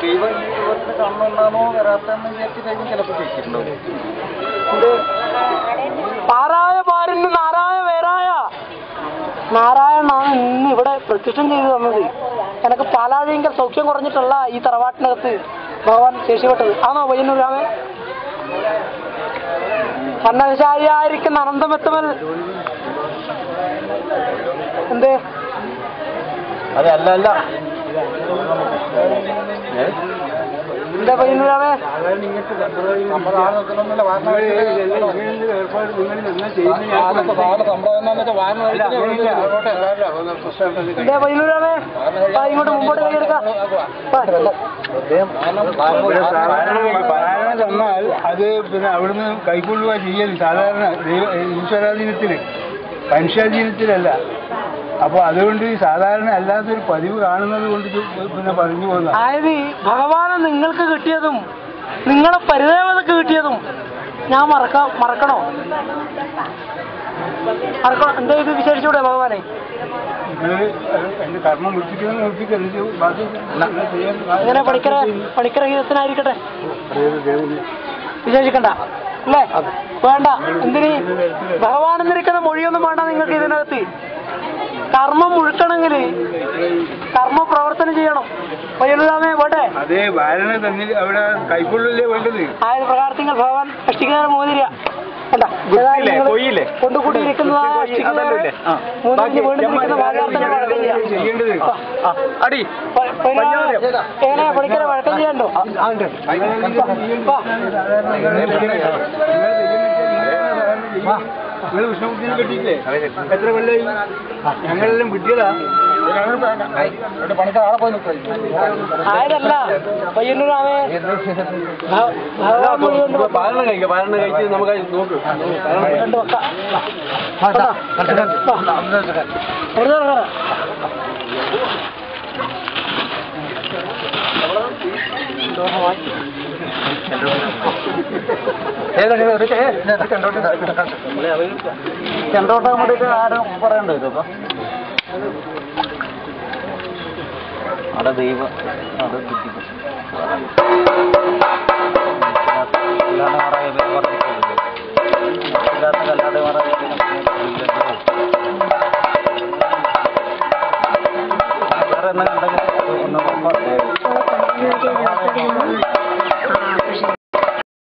ദൈവം ഇവർക്ക് കണ്ണുണ്ടാണോ വരാത്തെന്ന് വിചാരിച്ചിട്ടായിരിക്കും ചിലപ്പോൾ ചോദിച്ചിട്ടുണ്ടാവും പാരായ പാരിന് നാരായ വേരായ. നാരായണാണ് ഇന്ന് ഇവിടെ പ്രത്യക്ഷം ചെയ്തു തന്നത്. എനക്ക് പാലാഴിയെങ്കിൽ സൗഖ്യം കുറഞ്ഞിട്ടുള്ള ഈ തറവാട്ടിനകത്ത് ഭഗവാൻ ശേഷിപ്പെട്ടത്. ആണോ പയ്യന്നൂർ രാമേ അനന്തമെത്തുമൽ. എന്തേ? അതെ അല്ല അല്ല. എന്താ നിൽക്കണമെന്നില്ല എന്താ പയ്യന്നൂർ രാമേ വാ, ഇങ്ങോട്ട് മുമ്പോട്ട് കൈയെടുക്കാം അത് പിന്നെ അവിടുന്ന് കൈക്കൊള്ളുക ചെയ്യൽ സാധാരണ ഈശ്വരാധീനത്തിന് മനുഷ്യാധീനത്തിലല്ല. അപ്പോൾ അതുകൊണ്ട് സാധാരണ അല്ലാത്തൊരു പതിവ് കാണുന്നത് കൊണ്ട് പിന്നെ പറഞ്ഞു പോകുന്ന അതായത് ഭഗവാനെ നിങ്ങൾക്ക് കിട്ടിയതും നിങ്ങളെ പരിദേവതക്ക് കിട്ടിയതും ഞാൻ മറക്ക മറക്കണോ? മറക്കണോ? എന്താ ഇത് വിശേഷിച്ചൂടെ ഭഗവാനെ? അങ്ങനെ പണിക്കര പണിക്കര ഗീതത്തിനായിരിക്കട്ടെ വിശേഷിക്കണ്ട. അല്ലേ? വേണ്ട. എന്തിന്? ഭഗവാൻ എന്നിരിക്കുന്ന മൊഴിയൊന്നും വേണ്ട നിങ്ങൾക്ക് ഇതിനകത്ത്. കർമ്മം മുഴുക്കണമെങ്കിൽ കർമ്മ പ്രവർത്തനം ചെയ്യണം. പയ്യലുരാമേ പോട്ടെ? അതെ വാരണ തന്നിൽ അവിടെ കൈക്കൊള്ളല്ലേ വേണ്ടത്? ആയത് പ്രകാരത്തിങ്ങൾ ഭഗവാൻ അഷ്ടികാരം മോതിര കൊണ്ടുകൂടിയിരിക്കുന്ന ചെയ്യേണ്ടത് അടി എങ്ങനെ വഴക്കം ചെയ്യണ്ടോ വാ. നിങ്ങൾ വിഷ്ണുമുഖിനെ കിട്ടിയില്ലേ എത്ര കൊല്ലായി ഞങ്ങളെല്ലാം കിട്ടിയതാ ആയതല്ല. പയ്യന്നൂരാമേ. പാലന പാലന കഴിച്ച് നമുക്ക് നോക്ക്. ചെണ്ടോട്ടം കൂടി ആരും പറയണ്ടോ ഇതൊക്കെ അവിടെ ദൈവ അത് ബുദ്ധിമുട്ട് കല്ലാട് മറയ ഇല്ലാത്ത കല്ലാട് മറയ വേറെ എന്തെങ്കിലും ഉണ്ടെങ്കിൽ ഒന്ന്